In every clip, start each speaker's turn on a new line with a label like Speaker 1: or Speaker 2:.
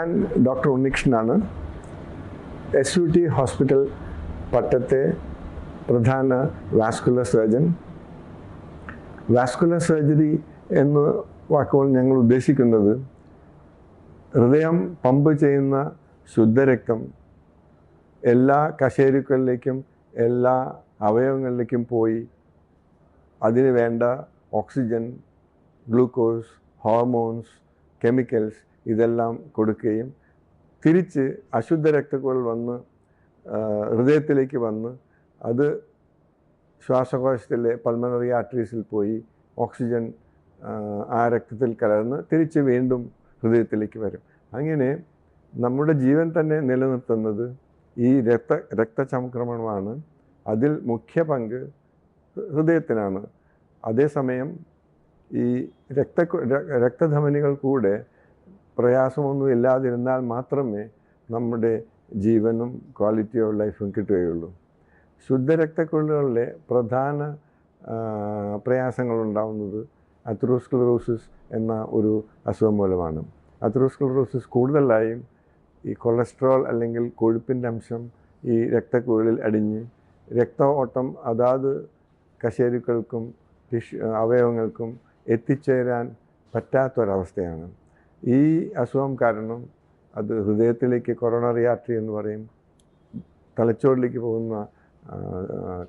Speaker 1: ഞാൻ ഡോക്ടർ ഉണ്ണികൃഷ്ണനാണ്. S U T hospital പട്ടത്തെ പ്രധാന വാസ്കുലർ സർജൻ. വാസ്കുലർ സർജറി എന്ന് വാക്കുകൾ ഞങ്ങൾ ഉദ്ദേശിക്കുന്നത് ഹൃദയം പമ്പ് ചെയ്യുന്ന ശുദ്ധരക്തം എല്ലാ കശേരുക്കളിലേക്കും എല്ലാ അവയവങ്ങളിലേക്കും പോയി അതിന് വേണ്ട ഓക്സിജൻ ഗ്ലൂക്കോസ് ഹോർമോൺസ് കെമിക്കൽസ് ഇതെല്ലാം കൊടുക്കുകയും തിരിച്ച് അശുദ്ധ രക്തക്കുഴൽ വന്ന് ഹൃദയത്തിലേക്ക് വന്ന് അത് ശ്വാസകോശത്തിലെ പൾമണറി ആർട്ടറീസിൽ പോയി ഓക്സിജൻ ആ, ആ രക്തത്തിൽ കലർന്ന് തിരിച്ച് വീണ്ടും ഹൃദയത്തിലേക്ക് വരും. അങ്ങനെ നമ്മുടെ ജീവൻ തന്നെ നിലനിർത്തുന്നത് ഈ രക്ത രക്തചംക്രമണമാണ് അതിൽ മുഖ്യ പങ്ക് ഹൃദയത്തിനാണ്. അതേസമയം ഈ രക്ത രക്തധമനികൾ കൂടെ പ്രയാസമൊന്നും ഇല്ലാതിരുന്നാൽ മാത്രമേ നമ്മുടെ ജീവനും ക്വാളിറ്റി ഓഫ് ലൈഫും കിട്ടുകയുള്ളൂ. ശുദ്ധരക്തക്കുഴലുകളിലെ പ്രധാന പ്രയാസങ്ങളുണ്ടാവുന്നത് അത്രോസ്ക്ലറോസിസ് എന്ന ഒരു അസുഖം മൂലമാണ്. അത്രോസ്ക്ലറോസിസ് കൂടുതലായും ഈ കൊളസ്ട്രോൾ അല്ലെങ്കിൽ കൊഴുപ്പിന്റെ അംശം ഈ രക്തക്കുഴലിൽ അടിഞ്ഞ് രക്ത ഓട്ടം അതാത് കശേരുക്കൾക്കും ടിഷ്യൂ അവയവങ്ങൾക്കും എത്തിച്ചേരാൻ പറ്റാത്തൊരവസ്ഥയാണ്. ഈ അസുഖം കാരണം അത് ഹൃദയത്തിലേക്ക് കൊറോണറി ആർട്ടറി എന്ന് പറയും തലച്ചോറിലേക്ക് പോകുന്ന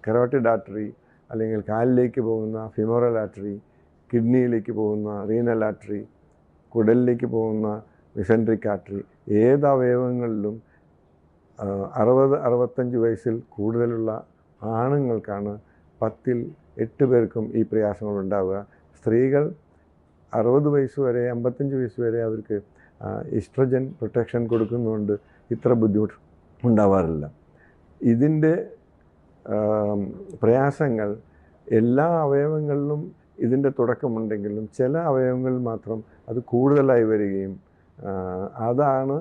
Speaker 1: കെറോട്ടിഡ് ആർട്ടറി അല്ലെങ്കിൽ കാലിലേക്ക് പോകുന്ന ഫിമോറൽ ആർട്ടറി കിഡ്നിയിലേക്ക് പോകുന്ന റീനൽ ആർട്ടറി കുടലിലേക്ക് പോകുന്ന മിസൻട്രിക് ആർട്ടറി ഏത് അവയവങ്ങളിലും അറുപത് അറുപത്തഞ്ച് വയസ്സിൽ കൂടുതലുള്ള ആണുങ്ങൾക്കാണ് പത്തിൽ എട്ട് പേർക്കും ഈ പ്രയാസങ്ങൾ ഉണ്ടാവുക സ്ത്രീകൾ അറുപത് വയസ്സ് വരെ അമ്പത്തഞ്ച് വയസ്സ് വരെ അവർക്ക് ഇസ്ട്രജൻ പ്രൊട്ടക്ഷൻ കൊടുക്കുന്നതുകൊണ്ട് ഇത്ര ബുദ്ധിമുട്ട് ഉണ്ടാവാറില്ല. ഇതിന്റെ പ്രയാസങ്ങൾ എല്ലാ അവയവങ്ങളിലും ഇതിന്റെ തുടക്കമുണ്ടെങ്കിലും ചില അവയവങ്ങളിൽ മാത്രം അത് കൂടുതലായി വരികയും അതാണ്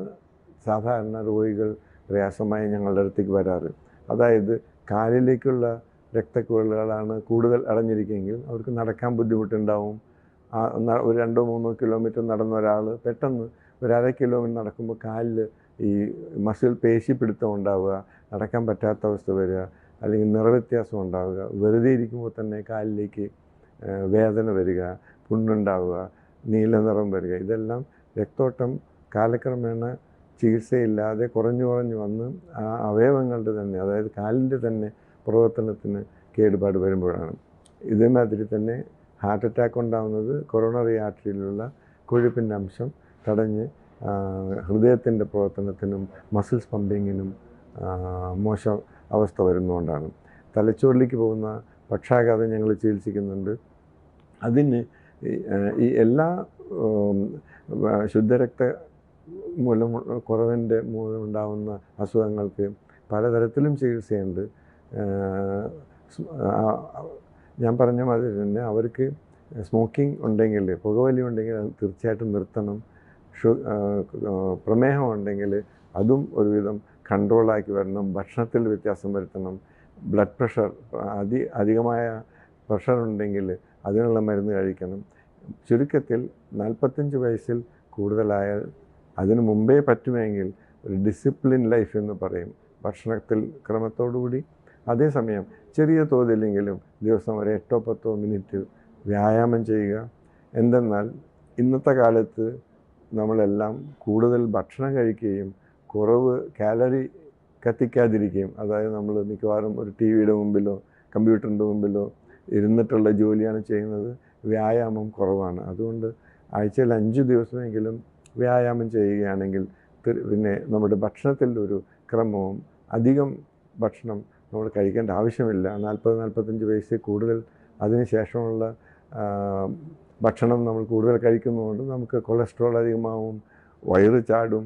Speaker 1: സാധാരണ രോഗികൾ പ്രയാസമായി ഞങ്ങളുടെ അടുത്തേക്ക് വരാറ്. അതായത് കാലിലേക്കുള്ള രക്തക്കുഴലുകളാണ് കൂടുതൽ അടഞ്ഞിരിക്കുമെങ്കിൽ അവർക്ക് നടക്കാൻ ബുദ്ധിമുട്ടുണ്ടാവും ഒരു രണ്ടോ മൂന്നോ കിലോമീറ്റർ നടന്ന ഒരാൾ പെട്ടെന്ന് ഒരു അര കിലോമീറ്റർ നടക്കുമ്പോൾ കാലിൽ ഈ മസിൽ പേശിപ്പിടുത്തം ഉണ്ടാവുക നടക്കാൻ പറ്റാത്ത അവസ്ഥ വരിക അല്ലെങ്കിൽ നിറവ്യത്യാസം ഉണ്ടാവുക വെറുതെ ഇരിക്കുമ്പോൾ തന്നെ കാലിലേക്ക് വേദന വരിക പുണ്ണുണ്ടാവുക നീല നിറം വരിക ഇതെല്ലാം രക്തോട്ടം കാലക്രമേണ ചികിത്സയില്ലാതെ കുറഞ്ഞു കുറഞ്ഞു വന്ന് ആ അവയവങ്ങളുടെ തന്നെ അതായത് കാലിന്റെ തന്നെ പ്രവർത്തനത്തിന് കേടുപാട് വരുമ്പോഴാണ്. ഇതേമാതിരി തന്നെ ഹാർട്ട് അറ്റാക്ക് ഉണ്ടാകുന്നത് കൊറോണറി ആർട്ടറിയിലുള്ള കൊഴുപ്പിന്റെ അംശം തടഞ്ഞ് ഹൃദയത്തിന്റെ പ്രവർത്തനത്തിനും മസിൽസ് പമ്പിങ്ങിനും മോശം അവസ്ഥ വരുന്നതുകൊണ്ടാണ്. തലച്ചോറിലേക്ക് പോകുന്ന പക്ഷാഘാതം ഞങ്ങൾ ചികിത്സിക്കുന്നുണ്ട്. അതിന് ഈ- എല്ലാ ശുദ്ധരക്ത മൂലം കുറവിന്റെ മൂലമുണ്ടാവുന്ന അസുഖങ്ങൾക്ക് പലതരത്തിലും ചികിത്സയുണ്ട്. ഞാൻ പറഞ്ഞ മാതിരി തന്നെ അവർക്ക് സ്മോക്കിംഗ് ഉണ്ടെങ്കിൽ പുകവലി ഉണ്ടെങ്കിൽ തീർച്ചയായിട്ടും നിർത്തണം. പ്രമേഹം ഉണ്ടെങ്കിൽ അതും ഒരുവിധം കൺട്രോളാക്കി വരണം. ഭക്ഷണത്തിൽ വ്യത്യാസം വരുത്തണം. ബ്ലഡ് പ്രഷർ അതി അധികമായ പ്രഷർ ഉണ്ടെങ്കിൽ അതിനുള്ള മരുന്ന് കഴിക്കണം. ചുരുക്കത്തിൽ നാൽപ്പത്തഞ്ച് വയസ്സിൽ കൂടുതലായാൽ അതിനു മുമ്പേ പറ്റുമെങ്കിൽ ഒരു ഡിസിപ്ലിൻ ലൈഫ് എന്ന് പറയും. ഭക്ഷണത്തിൽ ക്രമത്തോടുകൂടി. അതേസമയം ചെറിയ തോതിലെങ്കിലും ദിവസം ഒരു എട്ടോ പത്തോ മിനിറ്റ് വ്യായാമം ചെയ്യുക. എന്തെന്നാൽ ഇന്നത്തെ കാലത്ത് നമ്മളെല്ലാം കൂടുതൽ ഭക്ഷണം കഴിക്കുകയും കുറവ് കാലറി കത്തിക്കാതിരിക്കുകയും അതായത് നമ്മൾ മിക്കവാറും ഒരു ടി വിയുടെ മുമ്പിലോ കമ്പ്യൂട്ടറിന്റെ മുമ്പിലോ ഇരുന്നിട്ടുള്ള ജോലിയാണ് ചെയ്യുന്നത്. വ്യായാമം കുറവാണ്. അതുകൊണ്ട് ആഴ്ചയിൽ അഞ്ച് ദിവസമെങ്കിലും വ്യായാമം ചെയ്യുകയാണെങ്കിൽ പിന്നെ നമ്മുടെ ഭക്ഷണത്തിൽ ഒരു ക്രമവും അധികം ഭക്ഷണം നമ്മൾ കഴിക്കേണ്ട ആവശ്യമില്ല. നാൽപ്പത് നാൽപ്പത്തഞ്ച് വയസ്സിൽ കൂടുതൽ അതിന് ശേഷമുള്ള ഭക്ഷണം നമ്മൾ കൂടുതൽ കഴിക്കുന്നതുകൊണ്ട് നമുക്ക് കൊളസ്ട്രോൾ അധികമാവും വയറ് ചാടും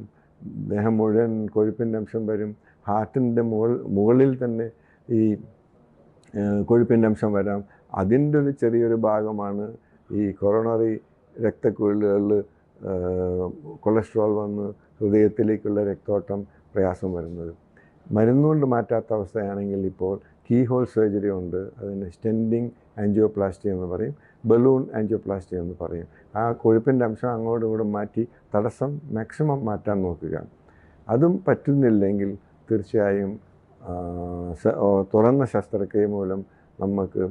Speaker 1: ദേഹം മുഴുവൻ കൊഴുപ്പിന്റെ അംശം വരും ഹാർട്ടിന്റെ മുകൾ മുകളിൽ തന്നെ ഈ കൊഴുപ്പിന്റെ അംശം വരാം. അതിന്റെ ഒരു ചെറിയൊരു ഭാഗമാണ് ഈ കൊറോണറി രക്തക്കുഴലുകളിൽ കൊളസ്ട്രോൾ വന്ന് ഹൃദയത്തിലേക്കുള്ള രക്തോട്ടം പ്രയാസം വരുന്നത്. മരുന്നുകൊണ്ട് മാറ്റാത്ത അവസ്ഥയാണെങ്കിൽ ഇപ്പോൾ കീ ഹോൾ സർജറി ഉണ്ട് അതിന് സ്റ്റെൻഡിങ് ആൻജിയോപ്ലാസ്റ്റി എന്ന് പറയും ബലൂൺ ആൻജിയോപ്ലാസ്റ്റി എന്ന് പറയും. ആ കൊഴുപ്പിന്റെ അംശം അങ്ങോട്ടും ഇങ്ങോട്ടും മാറ്റി തടസ്സം മാക്സിമം മാറ്റാൻ നോക്കുക. അതും പറ്റുന്നില്ലെങ്കിൽ തീർച്ചയായും തുറന്ന ശസ്ത്രക്രിയ മൂലം നമുക്ക്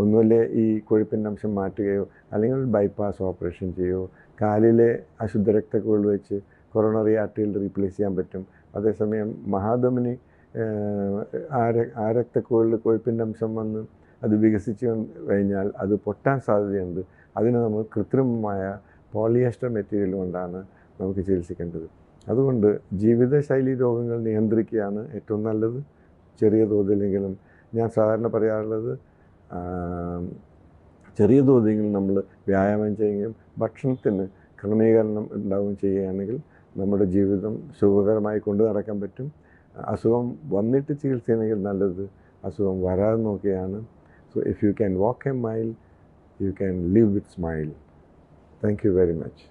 Speaker 1: ഒന്നുമില്ലേ ഈ കൊഴുപ്പിന്റെ അംശം മാറ്റുകയോ അല്ലെങ്കിൽ ബൈപ്പാസ് ഓപ്പറേഷൻ ചെയ്യുകയോ കാലിലെ അശുദ്ധ രക്തക്കുഴൽ വെച്ച് കൊറോണറി ആർട്ടിയിൽ റീപ്ലേസ് ചെയ്യാൻ പറ്റും. അതേസമയം മഹാധമനി ആര ര- ആ രക്തക്കുഴലിൽ കൊഴുപ്പിന്റെ അംശം വന്ന് അത് വികസിച്ച് കഴിഞ്ഞാൽ അത് പൊട്ടാൻ സാധ്യതയുണ്ട്. അതിന് നമ്മൾ കൃത്രിമമായ പോളിയസ്റ്റർ മെറ്റീരിയൽ കൊണ്ടാണ് നമുക്ക് ചികിത്സിക്കേണ്ടത്. അതുകൊണ്ട് ജീവിതശൈലി രോഗങ്ങൾ നിയന്ത്രിക്കുകയാണ് ഏറ്റവും നല്ലത്. ചെറിയ തോതിലെങ്കിലും ഞാൻ സാധാരണ പറയാറുള്ളത് ചെറിയ തോതിലെങ്കിലും നമ്മൾ വ്യായാമം ചെയ്യുകയും ഭക്ഷണത്തിന് ക്രമീകരണം ഉണ്ടാവുകയും ചെയ്യുകയാണെങ്കിൽ നമ്മുടെ ജീവിതം സുഖകരമായി കൊണ്ടു നടക്കാൻ പറ്റും. അസുഖം വന്നിട്ട് ചികിത്സ ചെയ്യണമെങ്കിൽ നല്ലത്. അസുഖം വരാതെ നോക്കിയാണ്. So if you can walk a mile you can live with smile thank you very much